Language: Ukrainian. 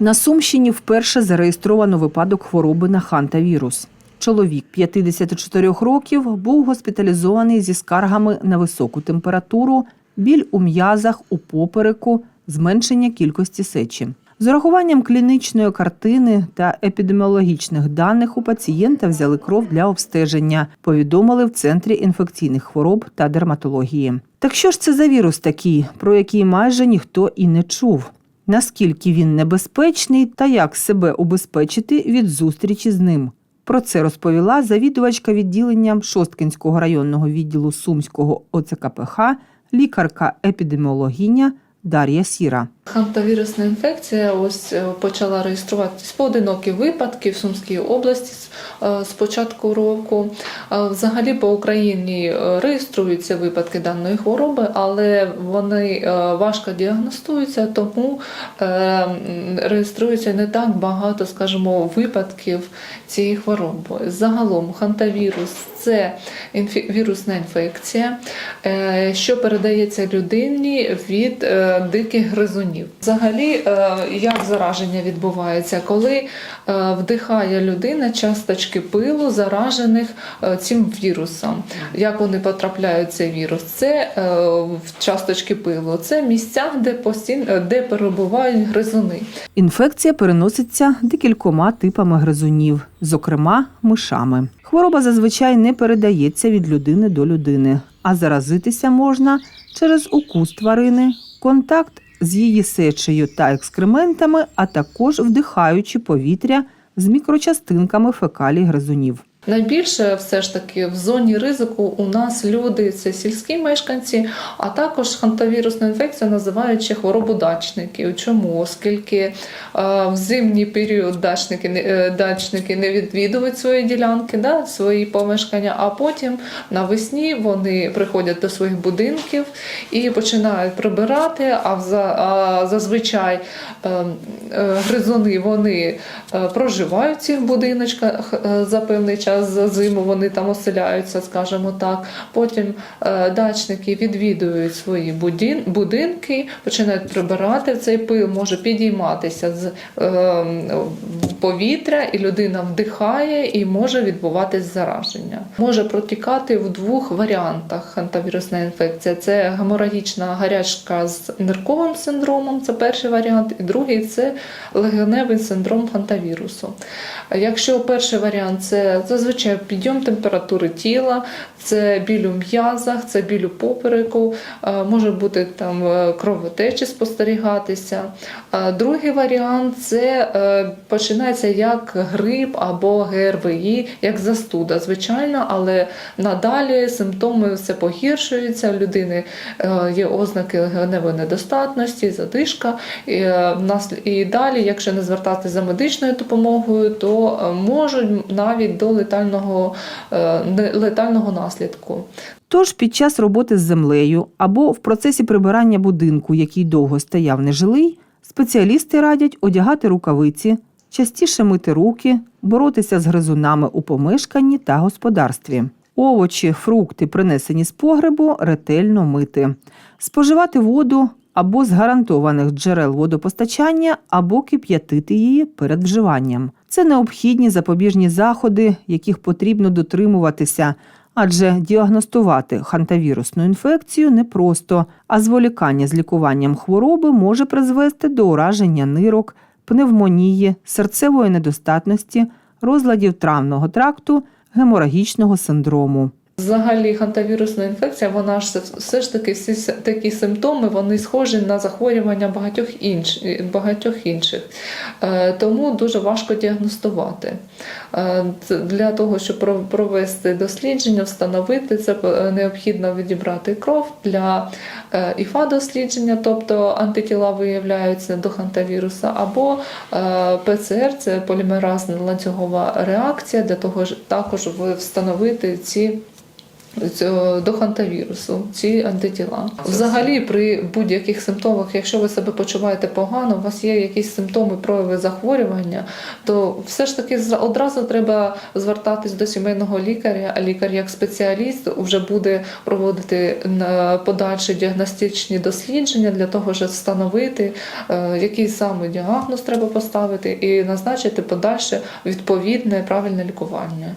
На Сумщині вперше зареєстровано випадок хвороби на хантавірус. Чоловік 54 років був госпіталізований зі скаргами на високу температуру, біль у м'язах, у попереку, зменшення кількості сечі. З урахуванням клінічної картини та епідеміологічних даних у пацієнта взяли кров для обстеження, повідомили в Центрі інфекційних хвороб та дерматології. Так що ж це за вірус такий, про який майже ніхто і не чув? Наскільки він небезпечний та як себе убезпечити від зустрічі з ним? Про це розповіла завідувачка відділення Шосткинського районного відділу Сумського ОЦКПХ, лікарка-епідеміологіня Дар'я Сіра. Хантавірусна інфекція ось е, почала реєструватись поодинокі випадки в Сумській області з- е, початку року. Е, Взагалі по Україні реєструються випадки даної хвороби, але вони важко діагностуються, тому реєструється не так багато, скажімо, випадків цієї хвороби. Загалом хантавірус це вірусна інфекція, що передається людині від диких гризунів. Взагалі, е, як зараження відбувається, коли е, вдихає людина часточки пилу, заражених е, цим вірусом. Як вони потрапляють цей вірус? Це в часточки пилу, це місця, де постійно де перебувають гризуни. Інфекція переноситься декількома типами гризунів, зокрема мишами. Хвороба зазвичай не передається від людини до людини, а заразитися можна через укус тварини, контакт з її сечею та екскрементами, а також вдихаючи повітря з мікрочастинками фекалій гризунів. Найбільше все ж таки в зоні ризику у нас люди це сільські мешканці, а також хантавірусну інфекцію називають ще хворобу дачників. Чому? Оскільки е, в зимній період дачники, е, дачники не відвідують свої ділянки, да, свої помешкання, а потім навесні вони приходять до своїх будинків і починають прибирати. А, вза- а зазвичай е, гризуни вони проживають в цих будиночках за певний час за зиму. Вони там оселяються, скажімо так. Потім е, дачники відвідують свої будинки, починають прибирати цей пил, може підійматися з е, повітря, і людина вдихає, і може відбуватись зараження. Може протікати в двох варіантах хантавірусна інфекція: це геморагічна гарячка з нирковим синдромом, це перший варіант, і другий це легеневий синдром хантавірусу. Якщо перший варіант це зазвичай підйом температури тіла, це біль у м'язах, це біль у попереку, е, може бути там е, кровотечі спостерігатися. Другий варіант це е, починається як грип або ГРВІ, як застуда, звичайно, але надалі симптоми все погіршуються. У людини е, є ознаки легеневої недостатності, задишка. І, е, далі, якщо не звертатися за медичною допомогою, то е, можуть навіть до летального, е, летального наслідку. Тож під час роботи з землею або в процесі прибирання будинку, який довго стояв нежилий, спеціалісти радять одягати рукавиці, частіше мити руки, боротися з гризунами у помешканні та господарстві. Овочі, фрукти, принесені з погребу, ретельно мити, споживати воду або з гарантованих джерел водопостачання, або кип'ятити її перед вживанням. Це необхідні запобіжні заходи, яких потрібно дотримуватися, адже діагностувати хантавірусну інфекцію непросто, а зволікання з лікуванням хвороби може призвести до ураження нирок, пневмонії, серцевої недостатності, розладів травного тракту, геморагічного синдрому. Взагалі хантавірусна інфекція, вона ж все- ж таки всі такі симптоми, вони схожі на захворювання багатьох, інш, багатьох інших. Е, Тому дуже важко діагностувати. Е, Для того, щоб провести дослідження, встановити це е, необхідно відібрати кров для е, ІФА-дослідження, тобто антитіла виявляються до хантавіруса, або ПЦР це полімеразна ланцюгова реакція, для того також встановити ці цього- до хантавірусу, ці антитіла. Взагалі, при будь-яких симптомах, якщо ви себе почуваєте погано, у вас є якісь симптоми, прояви захворювання, то все ж таки одразу треба звертатись до сімейного лікаря, а лікар як спеціаліст вже буде проводити на подальші діагностичні дослідження для того, щоб встановити, е, який саме діагноз треба поставити і назначити подальше відповідне правильне лікування.